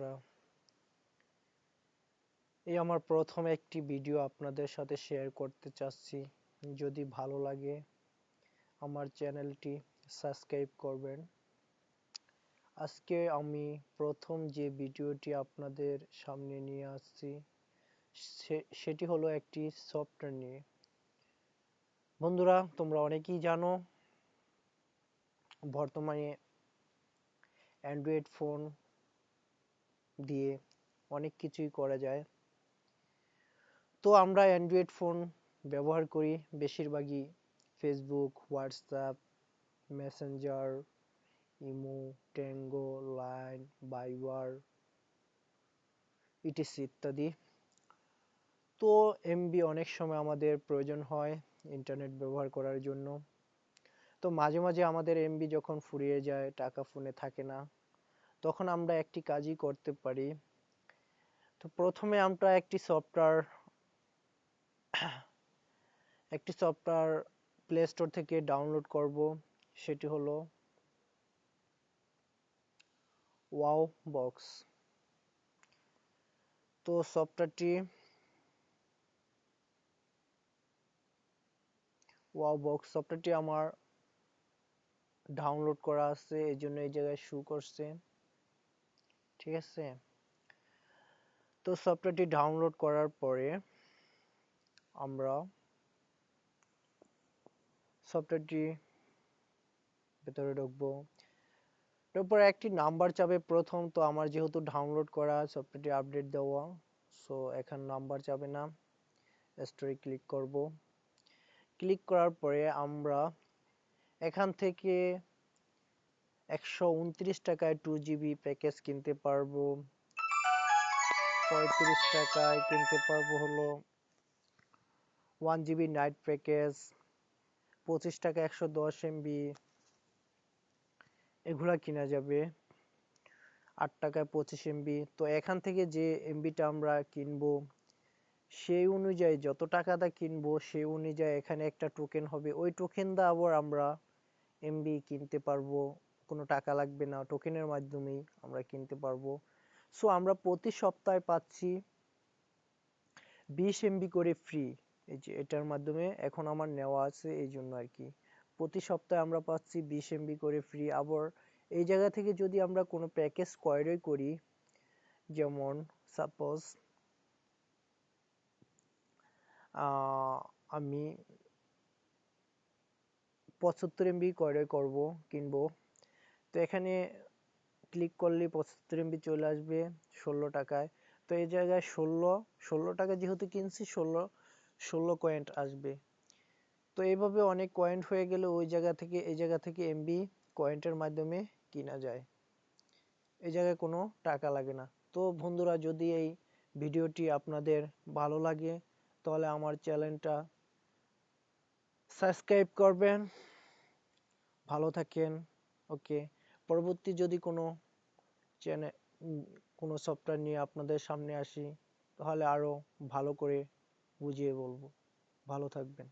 বন্ধুরা, এই আমার প্রথম একটি ভিডিও আপনাদের সাথে শেয়ার করতে চাচ্ছি। যদি ভালো লাগে, আমার চ্যানেলটি সাবস্ক্রাইব করবেন। আজকে আমি প্রথম যে ভিডিওটি আপনাদের সামনে নিয়ে আসছি সেটি হলো একটি সফটওয়্যার নিয়ে। বন্ধুরা, তোমরা অনেকেই জানো, বর্তমানে অ্যান্ড্রয়েড ফোন দিয়ে অনেক কিছুই করা যায়। তো আমরা অ্যান্ড্রয়েড ফোন ব্যবহার করি বেশিরভাগই Facebook WhatsApp Messenger imo Tango Line Viber etc ইত্যাদি। তো এমবি অনেক সময় আমাদের প্রয়োজন হয় ইন্টারনেট ব্যবহার করার জন্য। তো মাঝে মাঝে আমাদের এমবি যখন ফুরিয়ে যায়, টাকা ফোনে থাকে না। তখন আমরা একটি কাজই করতে পারি। তো প্রথমে আমরা একটি সফটওয়্যার একটি সফটওয়্যার প্লে স্টোর থেকে ডাউনলোড করব। সেটি হলো ওয়াও বক্স তো সফটওয়্যারটি ওয়াও বক্স সফটওয়্যারটি আমার ডাউনলোড করা আছে এই জন্য এই জায়গায় শু করছে। ঠিক আছে? তো সফটওয়্যারটি ডাউনলোড করার পরে আমরা সফটওয়্যারটি ভেতরে ঢুকবো। এরপর একটি নাম্বার চাবে প্রথম, তো আমার যেহেতু ডাউনলোড করা সফটওয়্যারটি আপডেট দেওয়া সো এখন নাম্বার চাবে না। স্টোরি ক্লিক করব। ক্লিক করার পরে আমরা এখান থেকে একশো উনত্রিশ টাকায় টু জিবি প্যাকেজ কিনতে পারব। পঁয়ত্রিশ টাকায় কিনতে পারব হলো ওয়ান জিবি নাইট প্যাকেজ পঁচিশ টাকা একশো দশ এমবি এগুলা কিনা যাবে। আট টাকায় পঁচিশ এমবি তো এখান থেকে যে এমবিটা আমরা কিনবো, সেই অনুযায়ী যত টাকা দা কিনবো, সেই অনুযায়ী এখানে একটা টোকেন হবে। ওই টোকেন দা আবার আমরা এমবি কিনতে পারব। কোনো টাকা লাগবে না টোকেনের মাধ্যমেই আমরা কিনতে পারব। সো আমরা প্রতি সপ্তাহে পাচ্ছি বিশ এমবি করে ফ্রি এই যে এটার মাধ্যমে এখন আমার নেওয়া আছে এই জন্য আর কি। প্রতি সপ্তাহে আমরা পাচ্ছি বিশ এমবি করে ফ্রি আবার এই জায়গা থেকে যদি আমরা কোনো প্যাকেজ ক্রয় করি, যেমন সাপোজ আমি পঁচাত্তর এমবি ক্রয় করব, কিনবো। তো এখানে ক্লিক করলে পঁচাত্তর এমবি চলে আসবে ষোলো টাকায়। তো এই জায়গায় ষোলো ষোলো টাকা যেহেতু কিনছি, ষোলো ষোলো কয়েন্ট আসবে। তো এইভাবে অনেক কয়েন্ট হয়ে গেলে ওই জায়গা থেকে, এই জায়গা থেকে এমবি কয়েন্টের মাধ্যমে কিনা যায়। এই জায়গায় কোনো টাকা লাগে না। তো বন্ধুরা, যদি এই ভিডিওটি আপনাদের ভালো লাগে, তাহলে আমার চ্যানেলটা সাবস্ক্রাইব করবেন। ভালো থাকেন। ওকে। পরবর্তী যদি কোনো চ্যানেল কোনো সফটওয়্যার নিয়ে আপনাদের সামনে আসি, তাহলে আরও ভালো করে বুঝিয়ে বলব। ভালো থাকবেন।